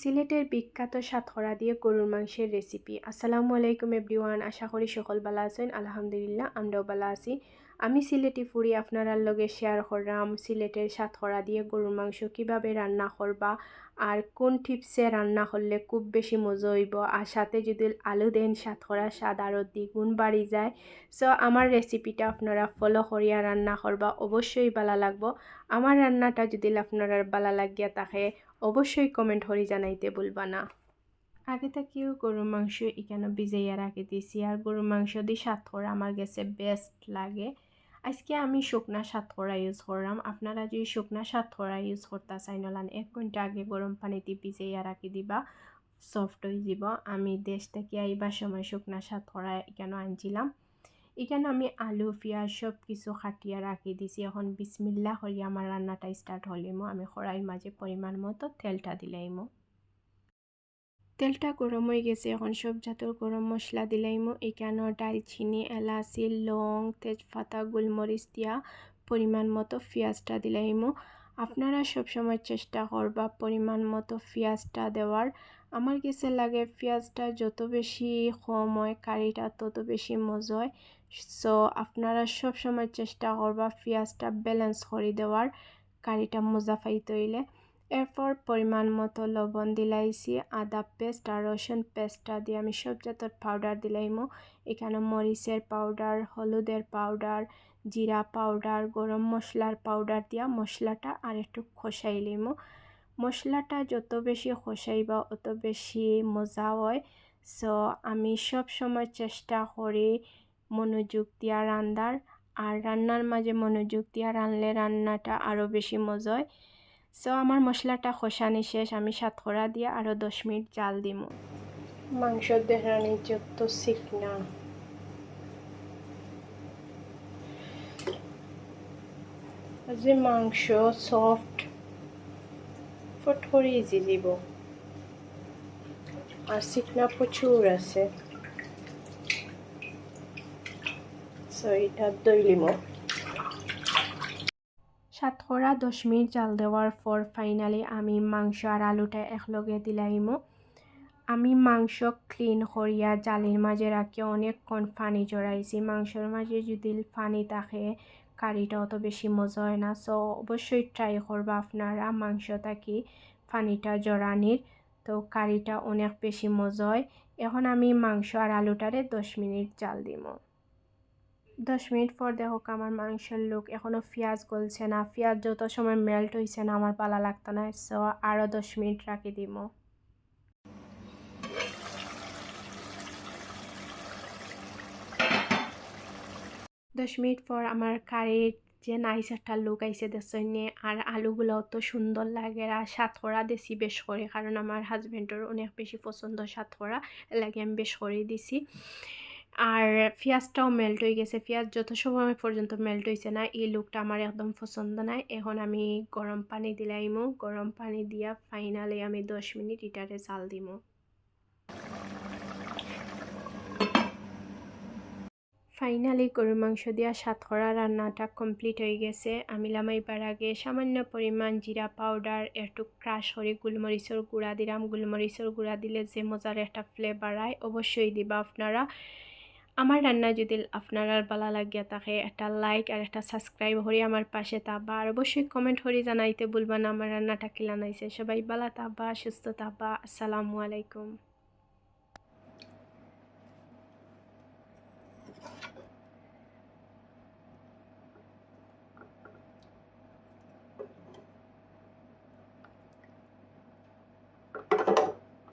সিলেটের বিখ্যাত সাতখরা দিয়ে গরুর মাংসের রেসিপি আসসালামু আলাইকুম এভরিওয়ান আশা করি সকল বালা আছেন। আলহামদুলিল্লাহ, আমরাও বালা আছি। আমি সিলেটি ফুরি আপনারার লগে শেয়ার করলাম সিলেটের সাতখরা দিয়ে গরুর মাংস কীভাবে রান্না করবা আর কোন টিপসে রান্না করলে খুব বেশি মজা হইব? আর সাথে যদি আলু দেন সাতখরা স্বাদ আরও দ্বিগুণ বাড়ি যায়। সো আমার রেসিপিটা আপনারা ফলো করিয়া রান্না করবা। অবশ্যই ভালো লাগবো। আমার রান্নাটা যদি আপনারা ভালো লাগিয়া থাকে, অবশ্যই কমেন্ট হরি জানাইতে বলবা না। আগে থেকেও গরুর মাংস এখানে ভিজাইয়া রাখি দিয়েছি আর গরুর মাংস দিয়ে সাতখরা আমার গেছে বেস্ট লাগে। আজকে আমি শুকনা সাতখরা ইউজ করলাম। আপনারা যদি শুকনা সাতখরা ইউজ করতে চাই নলান এক ঘণ্টা আগে গরম পানিতে ভিজাইয়া রাখি দিবা সফট হয়ে যাব আমি দেশ থেকে আইবার সময় শুকনা সাতখরা এখানে আনছিলাম। এখানে আমি আলু, পেঁয়াজ সব কিছু খাটিয়া রাখি দিছি। এখন বিসমিল্লা করি আমার রান্নাটা স্টার্ট হলিমো আমি কড়াইয়ের মাঝে পরিমাণ মতো তেলটা দিলাইমো। তেলটা গরম হয়ে গেছে। এখন সব জাতের গরম মশলা দিলাইমো এখানে ডালচিনি এলাচি, লং, তেজপাতা গোলমরিচ দিয়া পরিমাণ মতো পেঁয়াজটা দিলাইমো আপনারা সবসময় চেষ্টা করবা পরিমাণ মতো পেঁয়াজটা দেওয়ার আমার কাছে লাগে পেঁয়াজটা যত বেশি কম হয় কারিটা তত বেশি মজা হয়। সো আপনারা সব সময় চেষ্টা করবা পেঁয়াজটা ব্যালেন্স করে দেওয়ার কারিটা মজা পাইতে হইলে এরপর পরিমাণ মতো লবণ দিলাইছি, আদা পেস্ট আর রসুন পেস্টটা দিয়ে আমি সব জাতের পাউডার দিলাইমো। এখানে মরিচের পাউডার হলুদের পাউডার জিরা পাউডার গরম মশলার পাউডার দিয়া মশলাটা আর একটু খসাই খসাইলিমো মশলাটা যত বেশি খসাইবা, অত বেশি মজা হয়। সো আমি সব সময় চেষ্টা করি মনোযোগ দিয়া রান্নার, আর রান্নার মাঝে মনোযোগ দিয়া রানলে রান্নাটা আরও বেশি মজা হয়। সো আমার মশলাটা খসানি শেষ। আমি সাতখরা দিয়ে আরও দশ মিনিট জাল দিমু। মাংস দেহরানি যত শিখনা যে মাংস সফট ফট করে ইজি দিব। আর শিখনা প্রচুর আছে। সো এটা দই লিমো। সাতখরা দশ মিনিট জাল দেওয়ার পর ফাইনালি আমি মাংস আর আলুটা একলগে দিলাইমো। আমি মাংস ক্লিন করিয়া জালির মাঝে রাখি অনেকক্ষণ পানি জড়াইছি। মাংসের মাঝে যদি পানি থাকে কারিটা অত বেশি মজা হয় না। সো অবশ্যই ট্রাই করবা আপনারা মাংসটা কি পানিটা জড়ানির তো কারিটা অনেক বেশি মজা হয়। এখন আমি মাংস আর আলুটারে দশ মিনিট জাল দিব দশ মিনিট পর দেখো আমার মাংসের লুক এখনও পেঁয়াজ গলছে না। পেঁয়াজ যত সময় মেল্ট হয়েছে না, আমার পালা লাগতো না। সো আরও দশ মিনিট রাখি দিব। দশ মিনিট পর আমার কারির যে নাইস একটা লুক আইসে দেখছনে আর আলুগুলো অত সুন্দর লাগে আর সাতখরা দেশি বেশ করে, কারণ আমার হাজব্যান্ডের অনেক বেশি পছন্দ সাতখরা লাগে আমি বেশ করে দিছি। আর পেঁয়াজটাও মেল্ট হয়ে গেছে। পেঁয়াজ যত সময় পর্যন্ত মেল্ট হয়েছে না, এই লুকটা আমার একদম পছন্দ নাই এখন আমি গরম পানি দিলাইমো গরম পানি দিয়া ফাইনালি আমি দশ মিনিট ইটারে চাল দিমো। ফাইনালি গরুর মাংস দিয়া সাত সাতখরা রান্নাটা কমপ্লিট হয়ে গেছে। আমি লামাইবার আগে সামান্য পরিমাণ জিরা পাউডার একটু ক্রাশ করে গুলমরিচের গুঁড়া দিলাম। গুলমরিচের গুঁড়া দিলে যে মজার একটা ফ্লেভার আয়, অবশ্যই দিবা আপনারা। আমার রান্না যদি আপনারা ভালো লাগিয়া তাকে একটা লাইক আর একটা সাবস্ক্রাইব হরি আমার পাশে তাবা আর অবশ্যই কমেন্ট হরি জানাইতে বলবা না, আমার রান্নাটা কিলানাইছে সবাই ভালো তাবা সুস্থ তাবা আসসালামু আলাইকুম।